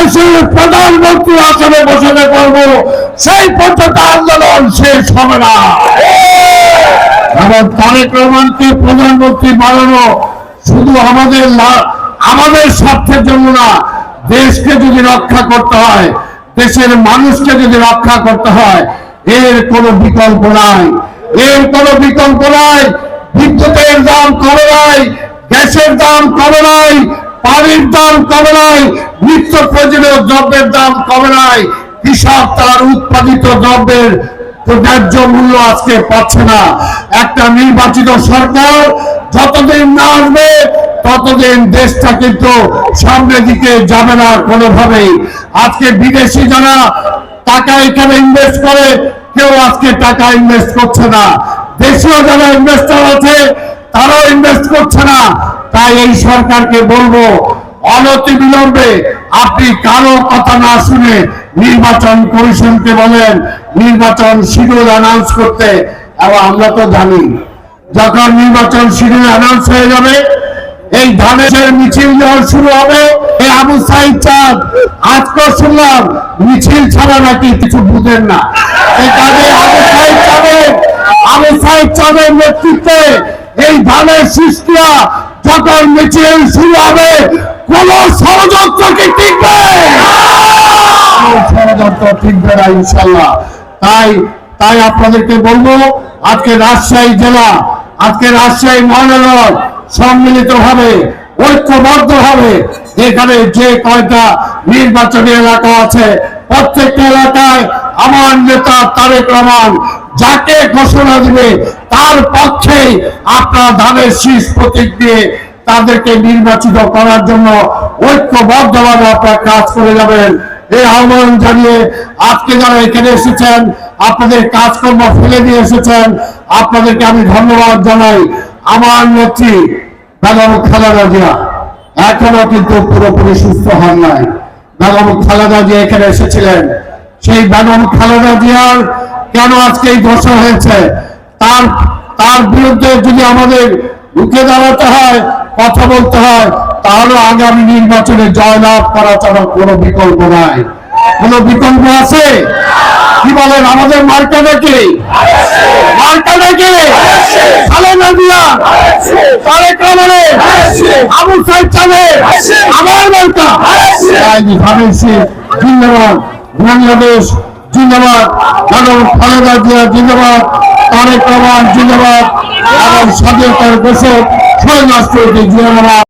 বাংলাদেশের প্রধানমন্ত্রী আসনে বসাতে পারব সেই পর্যন্ত আন্দোলন শেষ হবে না। এবং তারেক রহমানকে প্রধানমন্ত্রী বানানো শুধু আমাদের আমাদের স্বার্থের জন্য না, দেশকে যদি রক্ষা করতে হয়, দেশের মানুষকে যদি রক্ষা করতে হয়, এর কোনো বিকল্প নাই। এর কোনো বিকল্প নাই, বিদ্যুতের দাম কমে নাই, গ্যাসের দাম কমে নাই পানির দাম কমে নাই, নিত্য প্রয়োজনীয় দ্রব্যের দাম কমে নাই, কৃষক তার উৎপাদিত দ্রব্যের ন্যায্য মূল্য আজকে পাচ্ছে না। একটা নির্বাচিত সরকার যতদিন না আসবে, ততদিন দেশটা কিন্তু সামনের দিকে যাবে না কোনোভাবেই। আজকে বিদেশি যারা টাকা এখানে ইনভেস্ট করে, কেউ আজকে টাকা ইনভেস্ট করছে না। দেশীয় যারা ইনভেস্টর আছে তারাও ইনভেস্ট করছে না। তাই এই সরকারকে বলব, অনতি বিলম্বে আপনি কারও কথা না শুনে নির্বাচন কমিশনকে বলেন, নির্বাচন শিডিউল অ্যানাউন্স করতে। এবং আমরা তো জানি, যখন নির্বাচন শিডিউল অ্যানাউন্স হয়ে যাবে, এই ধানের মিছিল যখন শুরু হবে এই আবু সাইদ চাঁদ আজকে শুনলাম, মিছিল ছাড়া নাকি কিছু বুঝেন না। আবু সাইদ চাঁদের আবু সাইদ চাঁদের নেতৃত্বে এই ধানের সৃষ্টিয়া যখন মিছিল শুরু হবে, কোন ষড়যন্ত্র কি টিকবে? ষড়যন্ত্র টিকবে না ইনশাল্লাহ তাই তাই আপনাদেরকে বলব, আজকে রাজশাহী জেলা, আজকে রাজশাহী মহানগর সম্মিলিত ভাবে ঐক্যবদ্ধ ভাবে এখানে যে কয়টা নির্বাচনী এলাকা আছে, প্রত্যেকটা এলাকায় আমার নেতা তারেক রহমান যাকে ঘোষণা দিবে, তার পক্ষেই আপনার ধানের শীষ প্রতীক দিয়ে তাদেরকে নির্বাচিত করার জন্য ঐক্যবদ্ধভাবে আপনারা কাজ করে যাবেন। এই আহ্বান জানিয়ে আজকে যারা এখানে এসেছেন, আপনাদের কাজকর্ম ফেলে দিয়ে এসেছেন, আপনাদেরকে আমি ধন্যবাদ জানাই। আমার নেত্রী বেগম খালেদা জিয়া এখনও কিন্তু পুরোপুরি সুস্থ হন নাই। বেগম খালেদা জিয়া এখানে এসেছিলেন। সেই বেগম খালেদা জিয়ার কেন আজকে এই ঘোষণা হয়েছে? তার তার বিরুদ্ধে যদি আমাদের রুখে দাঁড়াতে হয় কথা বলতে হয় তাহলে আগামী নির্বাচনে জয়লাভ করা ছাড়া কোনো বিকল্প নাই। কোনো বিকল্প আছে? কি বলেন আমাদের মার্কাটা কি? মার্কাটা কি? আবু সাইদ চাঁদের? আমার মার্কা? বাংলাদেশ জিন্দাবাদ। বেগম খালেদা জিয়া জিন্দাবাদ তারেক রহমান জিন্দাবাদ এবং স্বাধীনতার জিন্দাবাদ।